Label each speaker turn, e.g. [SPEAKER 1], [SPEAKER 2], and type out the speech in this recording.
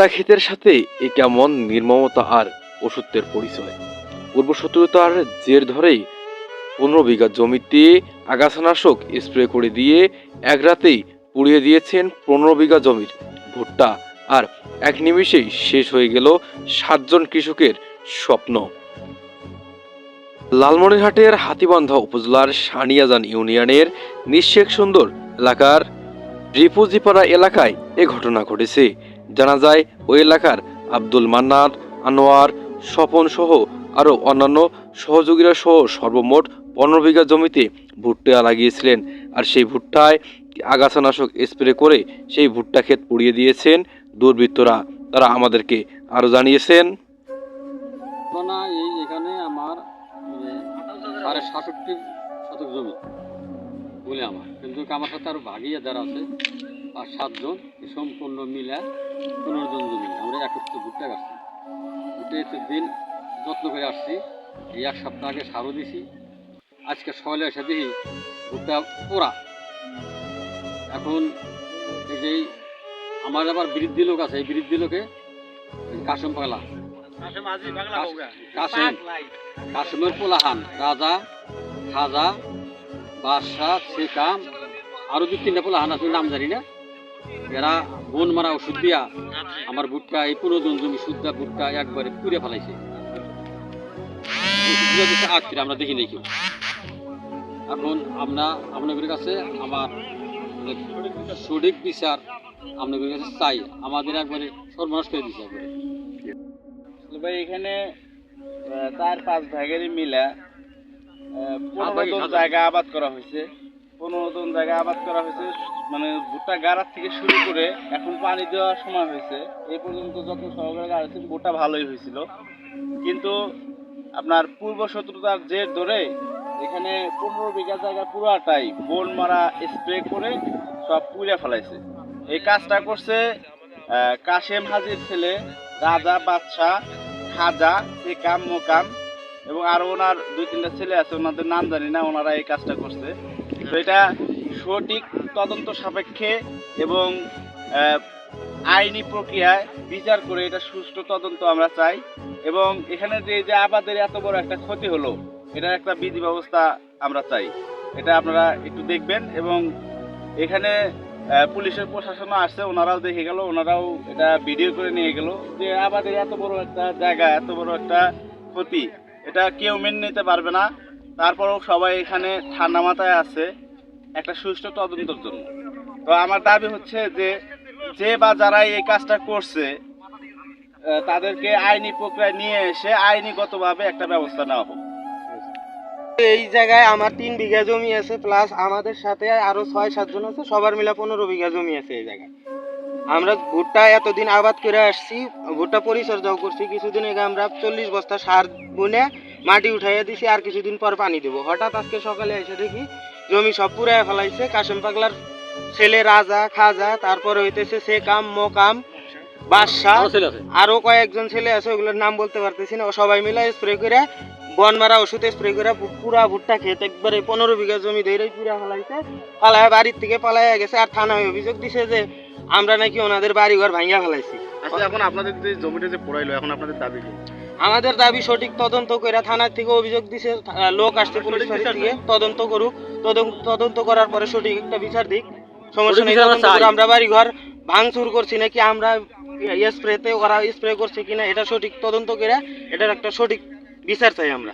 [SPEAKER 1] ভুট্টা ক্ষেতের সাথে এ কেমন নির্মমতা আর ওষুধের পরিচয়? পূর্ব শত্রুতার জের ধরেই পনেরো বিঘা জমিতে আগাছানাশক স্প্রে করে দিয়ে এক রাতেই পুড়িয়ে দিয়েছেন পনেরো বিঘা জমির ভুট্টা। আর এক নিমিষেই শেষ হয়ে গেল সাতজন কৃষকের স্বপ্ন। লালমনিরহাটের হাতিবান্ধা উপজেলার সানিয়াজান ইউনিয়নের নিঃশেখ সুন্দর এলাকার রিপুজিপাড়া এলাকায় এ ঘটনা ঘটেছে। জানা যায় ওই এলাকার আব্দুল মান্নার আনোয়ার, স্বপন সহ আরও অন্যান্য সহযোগীরা সহ সর্বমোট পনেরো বিঘা জমিতে ভুট্টা লাগিয়েছিলেন। আর সেই ভুট্টায় আগাছানাশক স্প্রে করে সেই ভুট্টা ক্ষেত পুড়িয়ে দিয়েছেন দুর্বৃত্তরা। তারা আমাদেরকে আরও জানিয়েছেন।
[SPEAKER 2] এই এখানে আমার সাড়ে সাতষট্টি শতক জমি। বলে আমার। কিন্তু আমার সাথে আরও ভাগিয়ে যারা আছে আর সাতজন। সম্পূর্ণ মিলে পনেরো জন জমি আমরা একত্রে ঘুরতে আসছি ঘুরতে এতে দিন যত্ন করে আসছি। এই এক সপ্তাহ আগে সারও দিছি। আজকে সকালে এসে দেখি ভুট্টা পোড়া। এখন এই যে আমার আবার বৃদ্ধি লোক আছে এই বৃদ্ধি লোকে কাশম পাগলা। কাশিম কাশিমের পোলাহান রাজা খাজা বাদশাহ শেখাম আরও দু তিনটা পোলাহান আছে নাম জানি না। এরা বন মারা ওষুধ দিয়া আমার ভুট্টা এই পুরোজন জমি শুদ্ধা ভুট্টা একবারে পুড়ে ফেলাইছে। ফিরে আমরা দেখি নাই কেউ। এখন আমরা আপনাদের কাছে আমার সঠিক বিচার আপনাদের কাছে চাই। আমাদের একবারে সর্বনাশ করে দিচ্ছে একবারে।
[SPEAKER 3] ভাই এখানে চার পাঁচ ভাগেরই মিলা জায়গা আবাদ করা হয়েছে। পনেরো জন জায়গা আবাদ করা হয়েছে। মানে ভুট্টা গাড়ার থেকে শুরু করে এখন পানি দেওয়ার সময় হয়েছে। এই পর্যন্ত যত সহকারে গাড়াচ্ছে ভুট্টা ভালোই হয়েছিল। কিন্তু আপনার পূর্ব শত্রুতার জের ধরে এখানে পনেরো বিঘা জায়গা পুরাটাই বন মারা স্প্রে করে সব পুড়ে ফেলাইছে। এই কাজটা করছে কাশেম হাজির ছেলে, রাজা বাদশাহ, খাজা সেকাম মোকাম এবং আরও ওনার দুই তিনটা ছেলে আছে। ওনাদের নাম জানি না, ওনারা এই কাজটা করছে। তো এটা সঠিক তদন্ত সাপেক্ষে এবং আইনি প্রক্রিয়ায় বিচার করে এটা সুষ্ঠু তদন্ত আমরা চাই। এবং এখানে যে যে আবাদের এত বড় একটা ক্ষতি হলো, এটার একটা বিধি ব্যবস্থা আমরা চাই। এটা আপনারা একটু দেখবেন এবং এখানে পুলিশের প্রশাসনও আসছে, ওনারাও দেখে গেল, ওনারাও এটা ভিডিও করে নিয়ে গেল যে আমাদের এত বড় একটা জায়গা, এত বড় একটা ক্ষতি, এটা কেউ মেনে নিতে পারবে না। তারপরেও সবাই এখানে ঠান্ডা মাথায় আছে, একটা সুষ্ঠু তদন্তর জন্য। তো আমার দাবি হচ্ছে যে যে বা যারা এই কাজটা করছে তাদেরকে আইনি প্রক্রিয়া নিয়ে এসে আইনিগতভাবে একটা ব্যবস্থা নেওয়া হোক।
[SPEAKER 4] এই জায়গায় আমার তিন বিঘা জমি আছে প্লাস আমাদের সাথে আরও ছয় সাতজন আছে, সবার মিলে পনেরো বিঘা জমি আছে এই জায়গায়। আমরা ভুট্টা এতদিন আবাদ করে আসছি, ভুট্টা পরিচর্যাও করছি, কিছুদিন আগে আমরা চল্লিশ বস্তা সার বুনে মাটি উঠাইয়া দিছি আর কিছুদিন পর পানি দেবো। হঠাৎ আজকে সকালে এসে দেখি জমি সব পুরায় ফেলাইছে। কাশেম পাগলার ছেলে রাজা খাজা তারপরে হইতেছে সে কাম মোকাম বাদশাহ
[SPEAKER 2] আরও
[SPEAKER 4] আরও কয়েকজন ছেলে আছে ওগুলোর নাম বলতে পারতেছি না। সবাই মিলে স্প্রে করে বন মারা ওষুধ স্প্রে করে পুরা ভুট্টা খেতে। একবারে পনেরো বিঘা জমি ধরে পুরা ফেলাইছে। পালায় বাড়ির থেকে পালায় গেছে আর থানায় অভিযোগ দিছে যে আমরা নাকি ওনাদের বাড়ি ঘর ভাঙিয়া ফেলাইছি।
[SPEAKER 3] আচ্ছা এখন আপনাদের যে জমিটা যে পড়াইলো এখন আপনাদের দাবি কি?
[SPEAKER 4] আমাদের দাবি সঠিক তদন্ত করে থানার থেকে অভিযোগ দিছে লোক আসছে পুলিশ দিয়ে তদন্ত করুক তদন্ত তদন্ত করার পরে সঠিক একটা বিচার দিক। সমস্যা নেই আমরা বাড়ি ঘর ভাঙচুর করছি নাকি আমরা স্প্রেতে ওরা স্প্রে করছে কিনা এটা সঠিক তদন্ত করে এটার একটা সঠিক বিচার চাই আমরা।